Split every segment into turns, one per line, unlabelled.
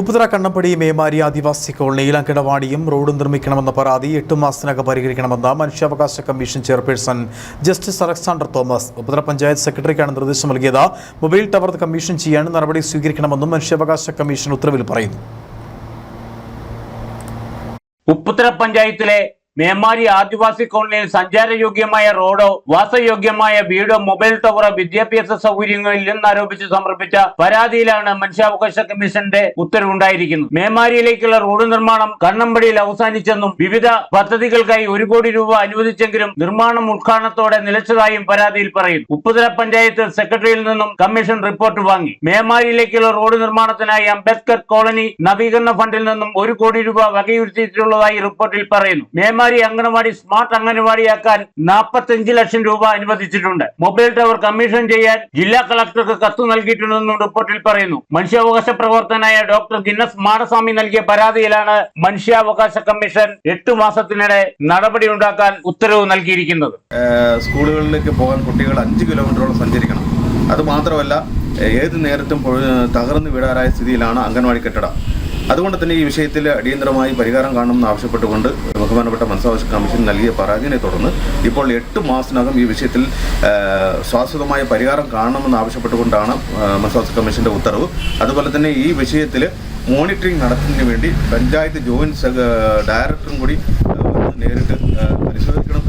ഉപ്പുതറ കണ്ണപ്പടി മേമാരി ആദിവാസി കോളനിയിൽ അങ്കണവാടിയും റോഡും നിർമ്മിക്കണമെന്ന പരാതി എട്ട് മാസത്തിനകം പരിഹരിക്കണമെന്ന് മനുഷ്യാവകാശ commission chairperson justice Alexander Thomas. Upputhara panchayat സെക്രട്ടറിക്കാണ് നിർദ്ദേശം നൽകിയത്. മൊബൈൽ ടവർ കമ്മീഷൻ ചെയ്യാൻ നടപടി സ്വീകരിക്കണമെന്നും മനുഷ്യാവകാശ കമ്മീഷൻ ഉത്തരവിൽ പറയുന്നു.
ഉപ്പുതറ പഞ്ചായത്തിലെ മേമാരി ആദിവാസി കോളനിയിൽ സഞ്ചാരയോഗ്യമായ റോഡോ വാസയോഗ്യമായ വീടോ മൊബൈൽ ടവറോ വിദ്യാഭ്യാസ സൗകര്യങ്ങൾ ഇല്ലെന്നാരോപിച്ച് സമർപ്പിച്ച പരാതിയിലാണ് മനുഷ്യാവകാശ കമ്മീഷന്റെ ഉത്തരവുണ്ടായിരിക്കുന്നത്. മേമാരിയിലേക്കുള്ള റോഡ് നിർമ്മാണം കണ്ണമ്പടിയിൽ അവസാനിച്ചെന്നും വിവിധ പദ്ധതികൾക്കായി ഒരു കോടി രൂപ അനുവദിച്ചെങ്കിലും നിർമ്മാണം ഉദ്ഘാടനത്തോടെ നിലച്ചതായും പരാതിയിൽ പറയുന്നു. ഉപ്പുതല പഞ്ചായത്ത് സെക്രട്ടറിയിൽ നിന്നും കമ്മീഷൻ റിപ്പോർട്ട് വാങ്ങി. മേമാരിയിലേക്കുള്ള റോഡ് നിർമ്മാണത്തിനായി അംബേദ്കർ കോളനി നവീകരണ ഫണ്ടിൽ നിന്നും ഒരു കോടി രൂപ വകയിരുത്തിയിട്ടുള്ളതായി റിപ്പോർട്ടിൽ പറയുന്നു. മേമാരി അംഗനവാടി സ്മാർട്ട് അംഗനവാടിയാക്കാൻ നാൽപ്പത്തഞ്ച് ലക്ഷം രൂപ അനുവദിച്ചിട്ടുണ്ട്. മൊബൈൽ ടവർ കമ്മീഷൻ ചെയ്യാൻ ജില്ലാ കളക്ടർക്ക് കത്ത് നൽകിയിട്ടുണ്ടെന്നും റിപ്പോർട്ടിൽ പറയുന്നു. മനുഷ്യാവകാശ പ്രവർത്തനായ ഡോക്ടർ ഗിന്നസ് മാടസ്വാമി നൽകിയ പരാതിയിലാണ് മനുഷ്യാവകാശ കമ്മീഷൻ എട്ടു മാസത്തിനിടെ നടപടി ഉണ്ടാക്കാൻ ഉത്തരവ് നൽകിയിരിക്കുന്നത്.
സ്കൂളുകളിലേക്ക് പോകാൻ കുട്ടികൾ അഞ്ച് കിലോമീറ്ററോളം സഞ്ചരിക്കണം. അത് മാത്രമല്ല ഏത് നേരത്തും തകർന്നു വിടാറായ സ്ഥിതിയിലാണ് അംഗൻവാടി കെട്ടിടം. അതുകൊണ്ട് തന്നെ ഈ വിഷയത്തിൽ അടിയന്തരമായി പരിഹാരം കാണണമെന്ന് ആവശ്യപ്പെട്ടുകൊണ്ട് ബഹുമാനപ്പെട്ട മനസ്സാവശ്യ കമ്മീഷൻ നൽകിയ പരാതിയെ തുടർന്ന് ഇപ്പോൾ എട്ട് മാസത്തിനകം ഈ വിഷയത്തിൽ ശാശ്വതമായ പരിഹാരം കാണണമെന്ന് ആവശ്യപ്പെട്ടുകൊണ്ടാണ് മനസ്സാവശ്യ കമ്മീഷന്റെ ഉത്തരവ്. അതുപോലെ തന്നെ ഈ വിഷയത്തിൽ മോണിറ്ററിംഗ് നടത്തുന്നതിന് വേണ്ടി പഞ്ചായത്ത് ജോയിന്റ് ഡയറക്ടറും കൂടി നേരിട്ട് പരിശോധിക്കണം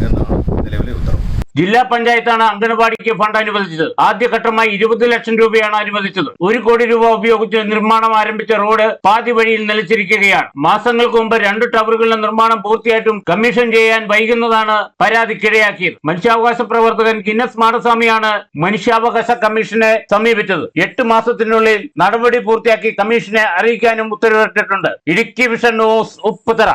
ജില്ലാ പഞ്ചായത്താണ് അംഗനവാടിക്ക് ഫണ്ട് അനുവദിച്ചത്. ആദ്യഘട്ടമായി ഇരുപത് ലക്ഷം രൂപയാണ് അനുവദിച്ചത്. ഒരു കോടി രൂപ ഉപയോഗിച്ച് നിർമ്മാണം ആരംഭിച്ച റോഡ് പാതി വഴിയിൽ നിലച്ചിരിക്കുകയാണ്. മാസങ്ങൾക്ക് മുമ്പ് രണ്ട് ടവറുകളുടെ നിർമ്മാണം പൂർത്തിയായിട്ടും കമ്മീഷൻ ചെയ്യാൻ വൈകുന്നതാണ് പരാതിക്കിടയാക്കിയത്. മനുഷ്യാവകാശ പ്രവർത്തകൻ ഗിന്നസ് മാടസ്വാമിയാണ് മനുഷ്യാവകാശ കമ്മീഷനെ സമീപിച്ചത്. എട്ട് മാസത്തിനുള്ളിൽ നടപടി പൂർത്തിയാക്കി കമ്മീഷനെ അറിയിക്കാനും ഉത്തരവിട്ടിട്ടുണ്ട്. Idukki vision news Upputhara.